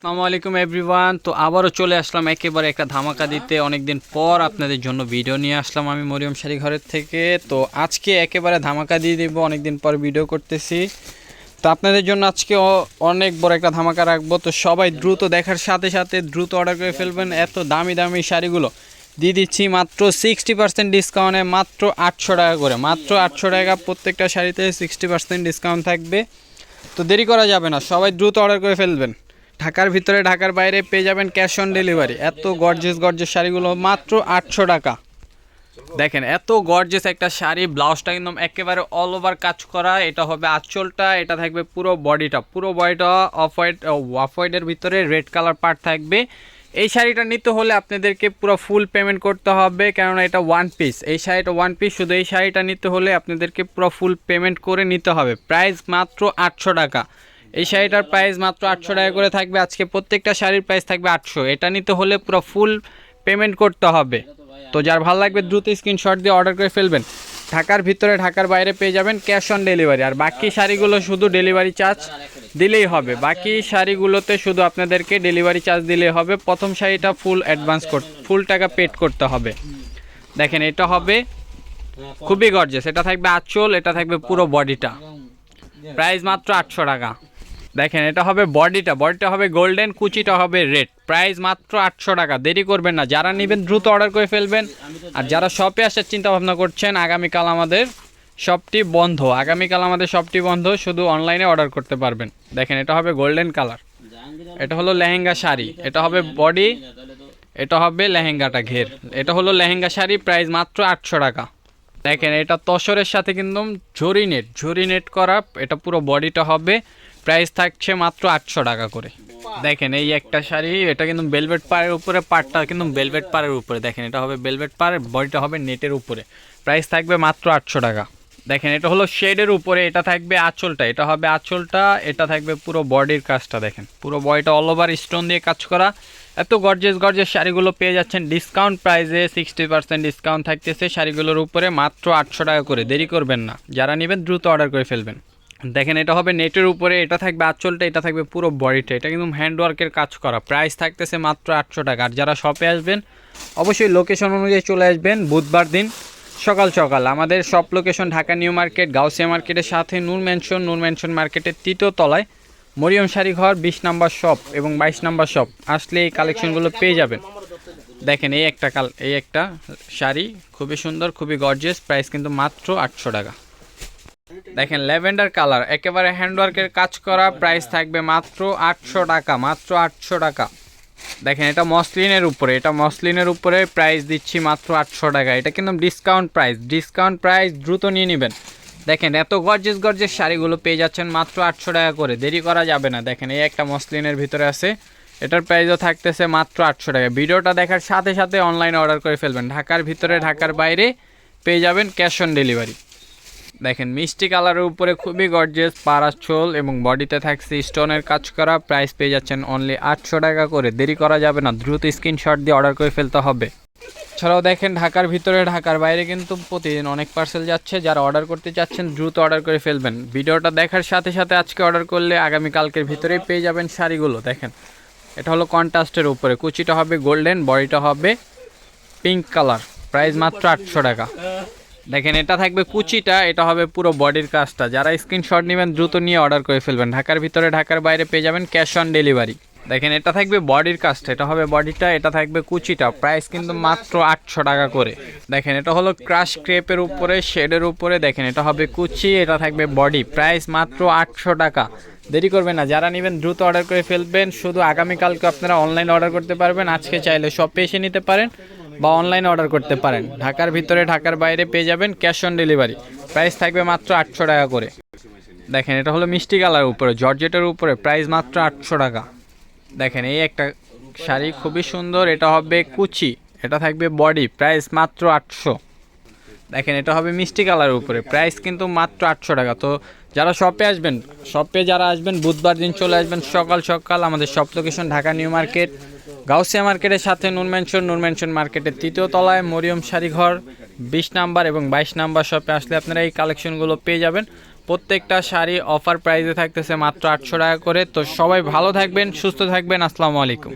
আসসালামু আলাইকুম এভরিওয়ান। তো আবারও চলে আসলাম একেবারে একটা ধামাকা দিতে। অনেকদিন পর আপনাদের জন্য ভিডিও নিয়ে আসলাম আমি মরিয়ম শাড়ি ঘরের থেকে। তো আজকে একেবারে ধামাকা দিয়ে দেব, অনেকদিন পর ভিডিও করতেছি। তো আপনাদের জন্য আজকে অনেক বড় একটা ধামাকা রাখব। তো সবাই দ্রুত দেখার সাথে সাথে দ্রুত অর্ডার করে ফেলবেন এত দামি দামি শাড়িগুলো। দিয়ে দিচ্ছি মাত্র সিক্সটি পার্সেন্ট ডিসকাউন্টে মাত্র আটশো টাকা করে। মাত্র আটশো টাকা প্রত্যেকটা শাড়িতে সিক্সটি পার্সেন্ট ডিসকাউন্ট থাকবে। তো দেরি করা যাবে না, সবাই দ্রুত অর্ডার করে ফেলবেন। ঢাকার ভিতরে, ঢাকার বাইরে পেয়ে যাবেন ক্যাশ অন ডেলিভারি এত গর্জেস গর্জেস শাড়িগুলো মাত্র আটশো টাকা। দেখেন, এত গর্জেস একটা শাড়ি, ব্লাউজটা একদম একেবারে অল ওভার কাজ করা। এটা হবে আঁচলটা, এটা থাকবে পুরো বডিটা পুরো বডিটা অফ হোয়াইট অফ হোয়াইটের ভিতরে রেড কালার পার্ট থাকবে। এই শাড়িটা নিতে হলে আপনাদেরকে পুরো ফুল পেমেন্ট করতে হবে, কেননা এটা ওয়ান পিস এই শাড়িটা ওয়ান পিস শুধু এই শাড়িটা নিতে হলে আপনাদেরকে পুরো ফুল পেমেন্ট করে নিতে হবে। প্রাইস মাত্র আটশো টাকা। এই শাড়িটার প্রাইস মাত্র আটশো টাকা করে থাকবে। আজকে প্রত্যেকটা শাড়ির প্রাইস থাকবে আটশো। এটা নিতে হলে পুরো ফুল পেমেন্ট করতে হবে। তো যার ভালো লাগবে দ্রুত স্ক্রিনশট দিয়ে অর্ডার করে ফেলবেন। ঢাকার ভিতরে, ঢাকার বাইরে পেয়ে যাবেন ক্যাশ অন ডেলিভারি আর বাকি শাড়িগুলো শুধু ডেলিভারি চার্জ দিলেই হবে। বাকি শাড়িগুলোতে শুধু আপনাদেরকে ডেলিভারি চার্জ দিলেই হবে। প্রথম শাড়িটা ফুল অ্যাডভান্স কর ফুল টাকা পেড করতে হবে। দেখেন, এটা হবে খুবই গর্জেস এটা থাকবে আঁচল, এটা থাকবে পুরো বডিটা প্রাইস মাত্র আটশো টাকা। দেখেন, এটা হবে বডিটা। বডিটা হবে গোল্ডেন কুচিটা হবে রেড প্রাইস মাত্র আটশো টাকা। দেরি করবেন না। যারা নেবেন, দ্রুত অর্ডার করে ফেলবেন। আর যারা শপে আসার চিন্তা ভাবনা করছেন, আগামীকাল আমাদের শপটি বন্ধ। আগামীকাল আমাদের শপটি বন্ধ, শুধু অনলাইনে অর্ডার করতে পারবেন। দেখেন, এটা হবে গোল্ডেন কালার এটা হলো লেহেঙ্গা শাড়ি। এটা হবে বডি এটা হবে লেহেঙ্গাটা ঘের। এটা হলো লেহেঙ্গা শাড়ি প্রাইস মাত্র আটশো টাকা। দেখেন, এটা তসরের সাথে কিন্তু ঝরি নেট ঝরি নেট করা, এটা পুরো বডিটা হবে। প্রাইস থাকছে মাত্র আটশো টাকা করে। দেখেন, এই একটা শাড়ি, এটা কিন্তু বেলভেট পাড়ের উপরে, পাড়টা কিন্তু বেলভেট পাড়ের উপরে। দেখেন, এটা হবে বেলভেট পাড় বডিটা হবে নেটের উপরে। প্রাইস থাকবে মাত্র আটশো টাকা। দেখেন, এটা হলো শেডের উপরে, এটা থাকবে আঁচলটা, এটা হবে আঁচলটা, এটা থাকবে পুরো বডির কাজটা, দেখেন। পুরো বডিটা অল ওভার স্টোন দিয়ে কাজ করা। এত গর্জেস গর্জেস শাড়িগুলো পেয়ে যাচ্ছেন ডিসকাউন্ট প্রাইসে সিক্সটি পার্সেন্ট ডিসকাউন্ট থাকতেছে শাড়িগুলোর উপরে, মাত্র আটশো টাকা করে। দেরি করবেন না। যারা নেবেন, দ্রুত অর্ডার করে ফেলবেন। দেখেন, এটা হবে নেটের উপরে, এটা থাকবে আঁচলটা, এটা থাকবে পুরো বডিটা। এটা কিন্তু হ্যান্ডওয়ার্কের কাজ করা। প্রাইস থাকতেছে মাত্র আটশো টাকা। আর যারা শপে আসবেন, অবশ্যই লোকেশন অনুযায়ী চলে আসবেন বুধবার দিন সকাল সকাল। আমাদের shop location Dhaka new market, Gausia মার্কেটের সাথে নূর ম্যানশন নূর ম্যানশন মার্কেটের তৃতীয় তলায় মরিয়ম শাড়ি ঘর, বিশ নাম্বার শপ এবং বাইশ নাম্বার শপ আসলে এই কালেকশনগুলো পেয়ে যাবেন। দেখেন, এই একটা কাল এই একটা শাড়ি খুবই সুন্দর, খুবই গর্জিয়াস প্রাইস কিন্তু মাত্র আটশো টাকা। দেখেন, ল্যাভেন্ডার কালার। একেবারে হ্যান্ডওয়ার্কের কাজ করা প্রাইস থাকবে মাত্র আটশো টাকা, মাত্র আটশো টাকা। দেখেন, এটা মসলিনের উপরে, এটা মসলিনের উপরে প্রাইস দিচ্ছি মাত্র আটশো টাকা। এটা কিন্তু ডিসকাউন্ট প্রাইস ডিসকাউন্ট প্রাইস দ্রুত নিয়ে নেবেন। দেখেন, এত গর্জেস গর্জেস শাড়িগুলো পেয়ে যাচ্ছেন মাত্র আটশো টাকা করে। দেরি করা যাবে না। দেখেন, এই একটা মসলিনের ভিতরে আছে। এটার প্রাইসও থাকতেছে মাত্র আটশো টাকা। ভিডিওটা দেখার সাথে সাথে অনলাইনে অর্ডার করে ফেলবেন। ঢাকার ভিতরে, ঢাকার বাইরে পেয়ে যাবেন ক্যাশ অন ডেলিভারি দেখেন, মিষ্টি কালারের উপরে খুবই গর্জেস পারাচোল এবং বডিতে থাকছে স্টোনের কাজ করা। প্রাইস পেয়ে যাচ্ছেন অনলি আটশো টাকা করে। দেরি করা যাবে না, দ্রুত স্ক্রিনশট দিয়ে অর্ডার করে ফেলতে হবে। এছাড়াও দেখেন, ঢাকার ভিতরে, ঢাকার বাইরে কিন্তু প্রতিদিন অনেক পার্সেল যাচ্ছে। যারা অর্ডার করতে চাচ্ছেন, দ্রুত অর্ডার করে ফেলবেন। ভিডিওটা দেখার সাথে সাথে আজকে অর্ডার করলে আগামী কালকের ভিতরেই পেয়ে যাবেন শাড়িগুলো। দেখেন, এটা হলো কন্ট্রাস্টের উপরে। কুচিটা হবে গোল্ডেন বডিটা হবে পিঙ্ক কালার প্রাইস মাত্র আটশো টাকা। দেখেন, এটা থাকবে কুচিটা, এটা হবে পুরো বডির কাজটা। যারা স্ক্রিনশট নেবেন, দ্রুত নিয়ে অর্ডার করে ফেলবেন। ঢাকার ভিতরে, ঢাকার বাইরে পেয়ে যাবেন ক্যাশ অন ডেলিভারি দেখেন, এটা থাকবে বডির কাজটা, এটা হবে বডিটা এটা থাকবে কুচিটা। প্রাইস কিন্তু মাত্র আটশো টাকা করে। দেখেন, এটা হলো ক্রাশ ক্রেপের উপরে শেডের উপরে। দেখেন, এটা হবে কুচি, এটা থাকবে বডি প্রাইস মাত্র আটশো টাকা। দেরি করবেন না, যারা নেবেন, দ্রুত অর্ডার করে ফেলবেন। শুধু আগামীকালকে আপনারা অনলাইন অর্ডার করতে পারবেন। আজকে চাইলে শপে এসে নিতে পারেন। বা অনলাইনে অর্ডার করতে পারেন। ঢাকার ভিতরে, ঢাকার বাইরে পেয়ে যাবেন ক্যাশ অন ডেলিভারি প্রাইস থাকবে মাত্র আটশো টাকা করে। দেখেন, এটা হলো মিষ্টি কালার উপরে, জর্জেটের উপরে প্রাইস মাত্র আটশো টাকা। দেখেন, এই একটা শাড়ি খুবই সুন্দর, এটা হবে কুচি, এটা থাকবে বডি প্রাইস মাত্র আটশো। দেখেন, এটা হবে মিষ্টি কালারের উপরে প্রাইস কিন্তু মাত্র আটশো টাকা। তো যারা শপে আসবেন শপে যারা আসবেন, বুধবার দিন চলে আসবেন সকাল সকাল, আমাদের shop location Dhaka new market. Gausia মার্কেটের সাথে নুন ম্যানশন মার্কেটের তৃতীয় তলায় মরিয়ম শাড়িঘর বিশ নাম্বার এবং বাইশ নাম্বার শপে আসলে আপনারা এই কালেকশনগুলো পেয়ে যাবেন। প্রত্যেকটা শাড়ি অফার প্রাইসে থাকতেছে মাত্র আটশো টাকা করে। তো সবাই ভালো থাকবেন, সুস্থ থাকবেন। আসসালামু আলাইকুম।